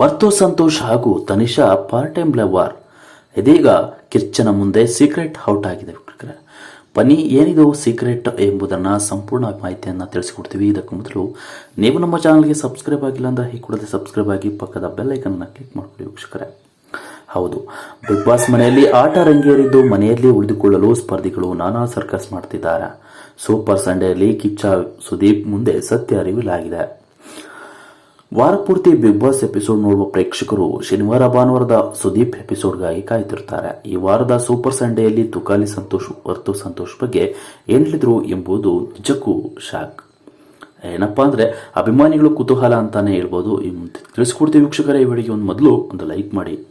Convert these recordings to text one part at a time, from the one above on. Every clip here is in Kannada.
ವರ್ತೋ ಸಂತೋಷ್ ಹಾಗೂ ತನಿಷಾ ಪಾರ್ಟ್ ಟೈಮ್ ಲವರ್ ಇದೀಗ ಕಿರ್ಚನ ಮುಂದೆ ಸೀಕ್ರೆಟ್ ಔಟ್ ಆಗಿದೆ. ಬನ್ನಿ, ಏನಿದು ಸೀಕ್ರೆಟ್ ಎಂಬುದನ್ನು ಸಂಪೂರ್ಣ ಮಾಹಿತಿಯನ್ನು ತಿಳಿಸಿಕೊಡ್ತೀವಿ. ಇದಕ್ಕೂ ಮೊದಲು ನೀವು ನಮ್ಮ ಚಾನಲ್ಗೆ ಸಬ್ಸ್ಕ್ರೈಬ್ ಆಗಿಲ್ಲ ಅಂದ್ರೆ ಈ ಕೂಡಲೇ ಸಬ್ಸ್ಕ್ರೈಬ್ ಆಗಿ ಪಕ್ಕದ ಬೆಲ್ ಐಕನ್ನ ಕ್ಲಿಕ್ ಮಾಡ್ಕೊಳ್ಳಿ ವೀಕ್ಷಕರೇ. ಹೌದು ಬಿಗ್ ಬಾಸ್ ಮನೆಯಲ್ಲಿ ಆಟ ರಂಗೇರಿದ್ದು ಮನೆಯಲ್ಲಿ ಉಳಿದುಕೊಳ್ಳಲು ಸ್ಪರ್ಧಿಗಳು ನಾನಾ ಸರ್ಕಸ್ ಮಾಡ್ತಿದ್ದಾರೆ. ಸೂಪರ್ ಸಂಡೆಯಲ್ಲಿ ಕಿಚ್ಚ, ಸುದೀಪ್ ಮುಂದೆ ಸತ್ಯ ರಿವೀಲ್ ಆಗಿದೆ ವಾರ ಪೂರ್ತಿ ಬಿಗ್ ಬಾಸ್ ಎಪಿಸೋಡ್ ನೋಡುವ ಪ್ರೇಕ್ಷಕರು ಶನಿವಾರ, ಭಾನುವಾರದ ಸುದೀಪ್ ಎಪಿಸೋಡ್ಗಾಗಿ ಕಾಯ್ತಿರ್ತಾರೆ. ಈ ವಾರದ ಸೂಪರ್ ಸಂಡೆಯಲ್ಲಿ ತುಕಾಲಿ ಸಂತೋಷ್ ವರ್ತು ಸಂತೋಷ್ ಬಗ್ಗೆ ಏನಿದ್ರು ಎಂಬುದು ನಿಜಕ್ಕೂ ಶಾಕ್ ಏನಪ್ಪಾ ಅಂದ್ರೆ ಅಭಿಮಾನಿಗಳು ಕುತೂಹಲ ಅಂತಾನೆ ಹೇಳ್ಬೋದು. ತಿಳಿಸ್ಕೊಡ್ತೀವಿ ವೀಕ್ಷಕರೇ ಈ ಒಂದು ಮೊದಲು ಒಂದು ಲೈಕ್ ಮಾಡಿ.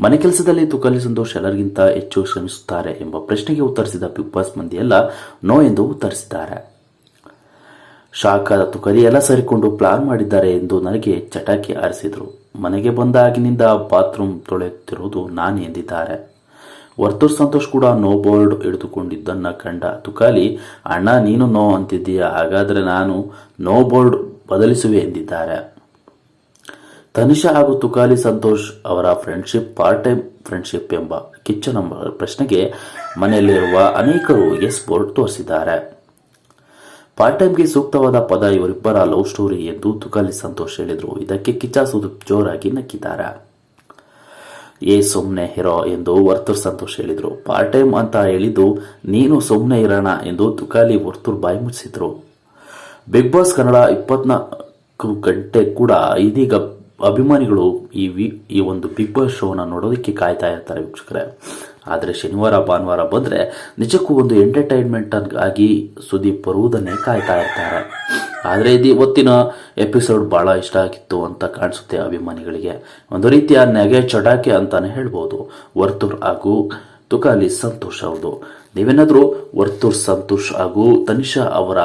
ಮನೆ ಕೆಲಸದಲ್ಲಿ ತುಕಾಲಿ ಸಂತೋಷ್ ಎಲ್ಲರಿಗಿಂತ ಹೆಚ್ಚು ಶ್ರಮಿಸುತ್ತಾರೆ ಎಂಬ ಪ್ರಶ್ನೆಗೆ ಉತ್ತರಿಸಿದ ಬಿಗ್ ಬಾಸ್ ಮಂದಿಯೆಲ್ಲ ನೋ ಎಂದು ಉತ್ತರಿಸಿದ್ದಾರೆ. ತುಕಾಲಿ ತುಕಲಿ ಎಲ್ಲ ಸರಿಕೊಂಡು ಪ್ಲಾನ್ ಮಾಡಿದ್ದಾರೆ ಎಂದು ನನಗೆ ಚಟಾಕಿ ಆರಿಸಿದ್ರು. ಮನೆಗೆ ಬಂದಾಗಿನಿಂದ ಬಾತ್ರೂಮ್ ತೊಳೆಯುತ್ತಿರುವುದು ನಾನು ಎಂದಿದ್ದಾರೆ. ವರ್ತೂರ್ ಸಂತೋಷ್ ಕೂಡ ನೋ ಬೋರ್ಡ್ ಹಿಡಿದುಕೊಂಡಿದ್ದನ್ನ ಕಂಡ ತುಕಾಲಿ, ಅಣ್ಣ, ನೀನು ನೋ ಅಂತಿದ್ದೀಯ? ಹಾಗಾದ್ರೆ ನಾನು ನೋ ಬೋರ್ಡ್ ಬದಲಿಸುವೆ ಎಂದಿದ್ದಾರೆ. ತನಿಷಾ ಹಾಗೂ ತುಕಾಲಿ ಸಂತೋಷ್ ಅವರ ಫ್ರೆಂಡ್ಶಿಪ್ ಪಾರ್ಟ್ ಟೈಮ್ ಫ್ರೆಂಡ್ಶಿಪ್ ಎಂಬ ಕಿಚ್ಚನ ಪ್ರಶ್ನೆಗೆ ಮನೆಯಲ್ಲಿರುವ ಅನೇಕರು ಎಸ್ ಬೋರ್ಡ್ ತೋರಿಸಿದ್ದಾರೆ. ಪಾರ್ಟ್ ಟೈಮ್ಗೆ ಸೂಕ್ತವಾದ ಪದ ಇವರಿಬ್ಬರ ಲವ್ ಸ್ಟೋರಿ ಎಂದು ತುಕಾಲಿ ಸಂತೋಷ್ ಹೇಳಿದರು. ಇದಕ್ಕೆ ಕಿಚ್ಚ ಸುದೀಪ್ ಜೋರಾಗಿ ನಕ್ಕಿದ್ದಾರೆ. ಏ ಸುಮ್ಮನೆ ಹಿರೋ ಎಂದು ವರ್ತೂರ್ ಸಂತೋಷ್ ಹೇಳಿದ್ರು. ಪಾರ್ಟ್ ಟೈಮ್ ಅಂತ ಹೇಳಿದ್ದು, ನೀನು ಸುಮ್ಮನೆ ಇರೋಣ ಎಂದು ತುಕಾಲಿ ವರ್ತೂರ್ ಬಾಯಿ ಮುಚ್ಚಿದ್ರು. ಬಿಗ್ ಬಾಸ್ ಕನ್ನಡ ಇಪ್ಪತ್ನಾಲ್ಕು ಗಂಟೆ ಕೂಡ ಇದೀಗ ಅಭಿಮಾನಿಗಳು ಈ ವಿ, ಈ ಒಂದು ಬಿಗ್ ಬಾಸ್ ಶೋನ ನೋಡೋದಕ್ಕೆ ಕಾಯ್ತಾ ಇರ್ತಾರೆ ವೀಕ್ಷಕರೇ. ಆದರೆ ಶನಿವಾರ, ಭಾನುವಾರ ಬಂದರೆ ನಿಜಕ್ಕೂ ಒಂದು ಎಂಟರ್ಟೈನ್ಮೆಂಟ್ ಆಗಿ ಸುದೀಪ್ ಬರುವುದನ್ನೇ ಕಾಯ್ತಾ ಇರ್ತಾರೆ. ಆದರೆ ಇದು ಇವತ್ತಿನ ಎಪಿಸೋಡ್ ಭಾಳ ಇಷ್ಟ ಆಗಿತ್ತು ಅಂತ ಕಾಣಿಸುತ್ತೆ ಅಭಿಮಾನಿಗಳಿಗೆ. ಒಂದು ರೀತಿಯ ನೆಗೆ ಚಟಾಕೆ ಅಂತಾನೆ ಹೇಳ್ಬೋದು. ವರ್ತೂರ್ ಹಾಗೂ ತುಕಾಲಿ ಸಂತೋಷ್ ಅವ್ರದ್ದು. ನೀವೇನಾದರೂ ವರ್ತೂರ್ ಸಂತೋಷ್ ಹಾಗೂ ತನಿಷಾ ಅವರ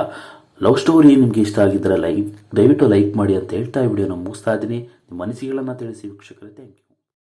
ಲವ್ ಸ್ಟೋರಿ ನಿಮಗೆ ಇಷ್ಟ ಆಗಿದ್ರೆ ಲೈಕ್ ದಯವಿಟ್ಟು ಲೈಕ್ ಮಾಡಿ ಅಂತ ಹೇಳ್ತಾ ಈ ವಿಡಿಯೋನ ಮುಗಿಸ್ತಾ ಇದ್ದೀನಿ. ನಿಮ್ಮ ಅನಿಸಿಕೆಗಳನ್ನು ತಿಳಿಸಿ, ವೀಕ್ಷಕರೇ ಥ್ಯಾಂಕ್ ಯು